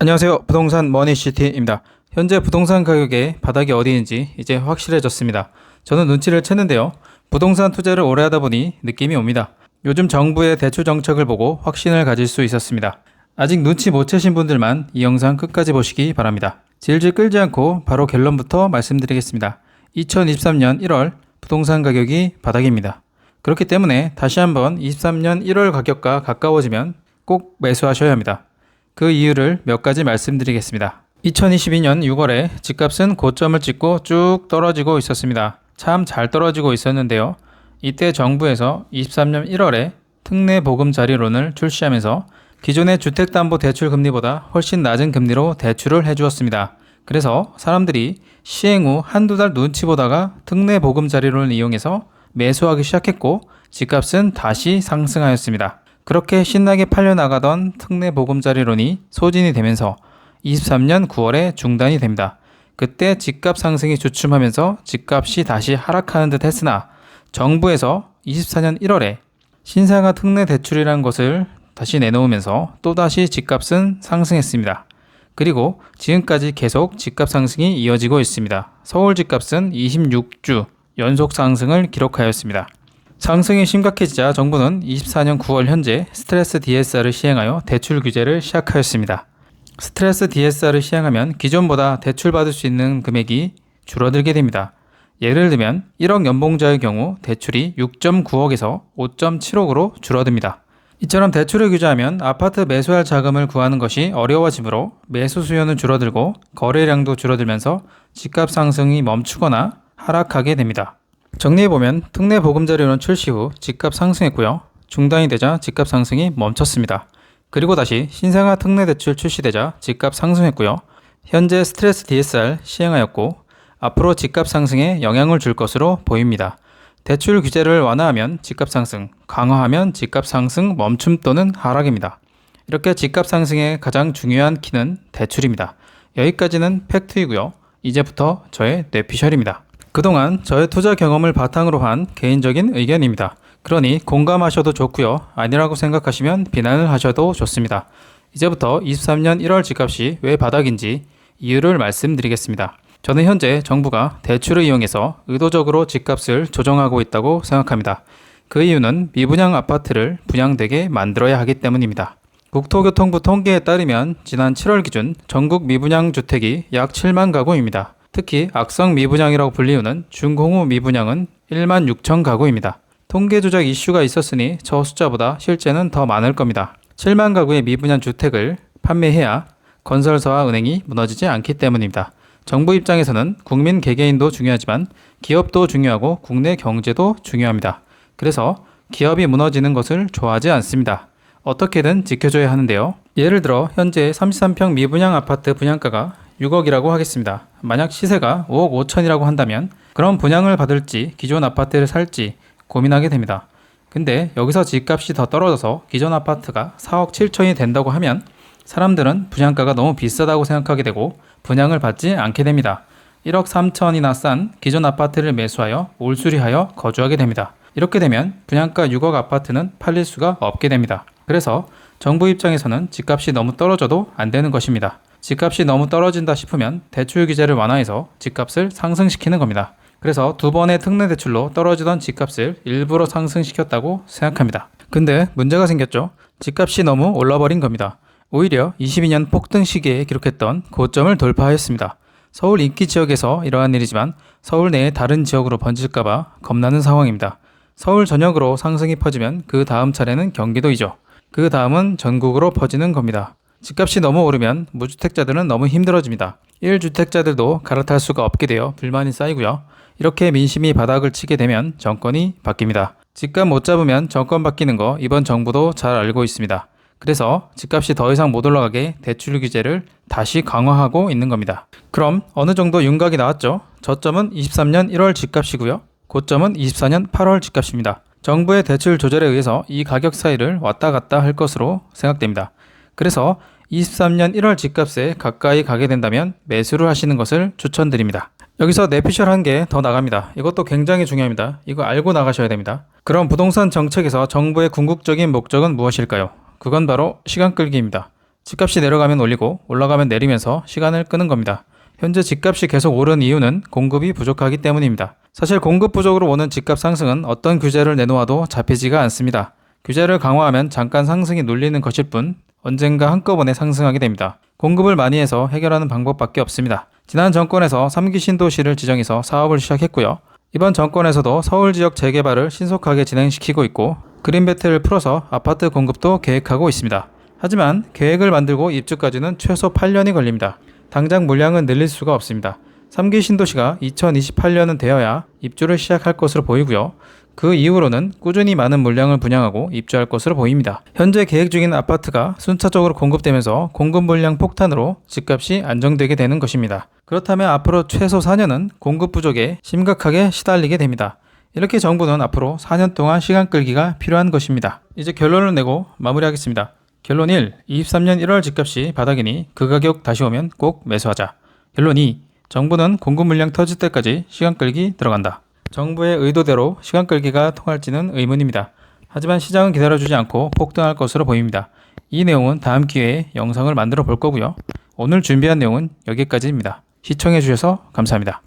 안녕하세요. 부동산 머니시티입니다. 현재 부동산 가격의 바닥이 어디인지 이제 확실해졌습니다. 저는 눈치를 챘는데요. 부동산 투자를 오래 하다 보니 느낌이 옵니다. 요즘 정부의 대출 정책을 보고 확신을 가질 수 있었습니다. 아직 눈치 못 채신 분들만 이 영상 끝까지 보시기 바랍니다. 질질 끌지 않고 바로 결론부터 말씀드리겠습니다. 2023년 1월 부동산 가격이 바닥입니다. 그렇기 때문에 다시 한번 23년 1월 가격과 가까워지면 꼭 매수하셔야 합니다. 그 이유를 몇 가지 말씀드리겠습니다. 2022년 6월에 집값은 고점을 찍고 쭉 떨어지고 있었습니다. 참 잘 떨어지고 있었는데요. 이때 정부에서 23년 1월에 특례 보금자리론을 출시하면서 기존의 주택담보대출 금리보다 훨씬 낮은 금리로 대출을 해주었습니다. 그래서 사람들이 시행 후 한두 달 눈치 보다가 특례 보금자리론을 이용해서 매수하기 시작했고 집값은 다시 상승하였습니다. 그렇게 신나게 팔려나가던 특례 보금자리론이 소진이 되면서 23년 9월에 중단이 됩니다. 그때 집값 상승이 주춤하면서 집값이 다시 하락하는 듯 했으나 정부에서 24년 1월에 신상화 특례 대출이라는 것을 다시 내놓으면서 또다시 집값은 상승했습니다. 그리고 지금까지 계속 집값 상승이 이어지고 있습니다. 서울 집값은 26주 연속 상승을 기록하였습니다. 상승이 심각해지자 정부는 24년 9월 현재 스트레스 DSR을 시행하여 대출 규제를 시작하였습니다. 스트레스 DSR을 시행하면 기존보다 대출받을 수 있는 금액이 줄어들게 됩니다. 예를 들면 1억 연봉자의 경우 대출이 6.9억에서 5.7억으로 줄어듭니다. 이처럼 대출을 규제하면 아파트 매수할 자금을 구하는 것이 어려워지므로 매수 수요는 줄어들고 거래량도 줄어들면서 집값 상승이 멈추거나 하락하게 됩니다. 정리해보면 특례 보금자리론 출시 후 집값 상승했고요. 중단이 되자 집값 상승이 멈췄습니다. 그리고 다시 신생아 특례 대출 출시되자 집값 상승했고요. 현재 스트레스 DSR 시행하였고 앞으로 집값 상승에 영향을 줄 것으로 보입니다. 대출 규제를 완화하면 집값 상승, 강화하면 집값 상승 멈춤 또는 하락입니다. 이렇게 집값 상승의 가장 중요한 키는 대출입니다. 여기까지는 팩트이고요. 이제부터 저의 뇌피셜입니다. 그동안 저의 투자 경험을 바탕으로 한 개인적인 의견입니다. 그러니 공감하셔도 좋고요. 아니라고 생각하시면 비난을 하셔도 좋습니다. 이제부터 23년 1월 집값이 왜 바닥인지 이유를 말씀드리겠습니다. 저는 현재 정부가 대출을 이용해서 의도적으로 집값을 조정하고 있다고 생각합니다. 그 이유는 미분양 아파트를 분양되게 만들어야 하기 때문입니다. 국토교통부 통계에 따르면 지난 7월 기준 전국 미분양 주택이 약 7만 가구입니다. 특히 악성 미분양이라고 불리우는 중공후 미분양은 1만 6천 가구입니다. 통계 조작 이슈가 있었으니 저 숫자보다 실제는 더 많을 겁니다. 7만 가구의 미분양 주택을 판매해야 건설사와 은행이 무너지지 않기 때문입니다. 정부 입장에서는 국민 개개인도 중요하지만 기업도 중요하고 국내 경제도 중요합니다. 그래서 기업이 무너지는 것을 좋아하지 않습니다. 어떻게든 지켜줘야 하는데요. 예를 들어 현재 33평 미분양 아파트 분양가가 6억이라고 하겠습니다. 만약 시세가 5억 5천이라고 한다면 그럼 분양을 받을지 기존 아파트를 살지 고민하게 됩니다. 근데 여기서 집값이 더 떨어져서 기존 아파트가 4억 7천이 된다고 하면 사람들은 분양가가 너무 비싸다고 생각하게 되고 분양을 받지 않게 됩니다. 1억 3천이나 싼 기존 아파트를 매수하여 올수리하여 거주하게 됩니다. 이렇게 되면 분양가 6억 아파트는 팔릴 수가 없게 됩니다. 그래서 정부 입장에서는 집값이 너무 떨어져도 안 되는 것입니다. 집값이 너무 떨어진다 싶으면 대출 규제를 완화해서 집값을 상승시키는 겁니다. 그래서 두 번의 특례 대출로 떨어지던 집값을 일부러 상승시켰다고 생각합니다. 근데 문제가 생겼죠. 집값이 너무 올라버린 겁니다. 오히려 22년 폭등 시기에 기록했던 고점을 돌파하였습니다. 서울 인기 지역에서 이러한 일이지만 서울 내의 다른 지역으로 번질까봐 겁나는 상황입니다. 서울 전역으로 상승이 퍼지면 그 다음 차례는 경기도이죠. 그 다음은 전국으로 퍼지는 겁니다. 집값이 너무 오르면 무주택자들은 너무 힘들어집니다. 1주택자들도 갈아탈 수가 없게 되어 불만이 쌓이고요. 이렇게 민심이 바닥을 치게 되면 정권이 바뀝니다. 집값 못 잡으면 정권 바뀌는 거 이번 정부도 잘 알고 있습니다. 그래서 집값이 더 이상 못 올라가게 대출 규제를 다시 강화하고 있는 겁니다. 그럼 어느 정도 윤곽이 나왔죠? 저점은 23년 1월 집값이고요. 고점은 24년 8월 집값입니다. 정부의 대출 조절에 의해서 이 가격 사이를 왔다 갔다 할 것으로 생각됩니다. 그래서 23년 1월 집값에 가까이 가게 된다면 매수를 하시는 것을 추천드립니다. 여기서 내피셜 한 개 더 나갑니다. 이것도 굉장히 중요합니다. 이거 알고 나가셔야 됩니다. 그럼 부동산 정책에서 정부의 궁극적인 목적은 무엇일까요? 그건 바로 시간 끌기입니다. 집값이 내려가면 올리고 올라가면 내리면서 시간을 끄는 겁니다. 현재 집값이 계속 오른 이유는 공급이 부족하기 때문입니다. 사실 공급 부족으로 오는 집값 상승은 어떤 규제를 내놓아도 잡히지가 않습니다. 규제를 강화하면 잠깐 상승이 눌리는 것일 뿐 언젠가 한꺼번에 상승하게 됩니다. 공급을 많이 해서 해결하는 방법밖에 없습니다. 지난 정권에서 3기 신도시를 지정해서 사업을 시작했고요. 이번 정권에서도 서울 지역 재개발을 신속하게 진행시키고 있고 그린벨트를 풀어서 아파트 공급도 계획하고 있습니다. 하지만 계획을 만들고 입주까지는 최소 8년이 걸립니다. 당장 물량은 늘릴 수가 없습니다. 3기 신도시가 2028년은 되어야 입주를 시작할 것으로 보이고요. 그 이후로는 꾸준히 많은 물량을 분양하고 입주할 것으로 보입니다. 현재 계획 중인 아파트가 순차적으로 공급되면서 공급 물량 폭탄으로 집값이 안정되게 되는 것입니다. 그렇다면 앞으로 최소 4년은 공급 부족에 심각하게 시달리게 됩니다. 이렇게 정부는 앞으로 4년 동안 시간 끌기가 필요한 것입니다. 이제 결론을 내고 마무리하겠습니다. 결론 1. 23년 1월 집값이 바닥이니 그 가격 다시 오면 꼭 매수하자. 결론 2. 정부는 공급 물량 터질 때까지 시간 끌기 들어간다. 정부의 의도대로 시간 끌기가 통할지는 의문입니다. 하지만 시장은 기다려주지 않고 폭등할 것으로 보입니다. 이 내용은 다음 기회에 영상을 만들어 볼 거고요. 오늘 준비한 내용은 여기까지입니다. 시청해주셔서 감사합니다.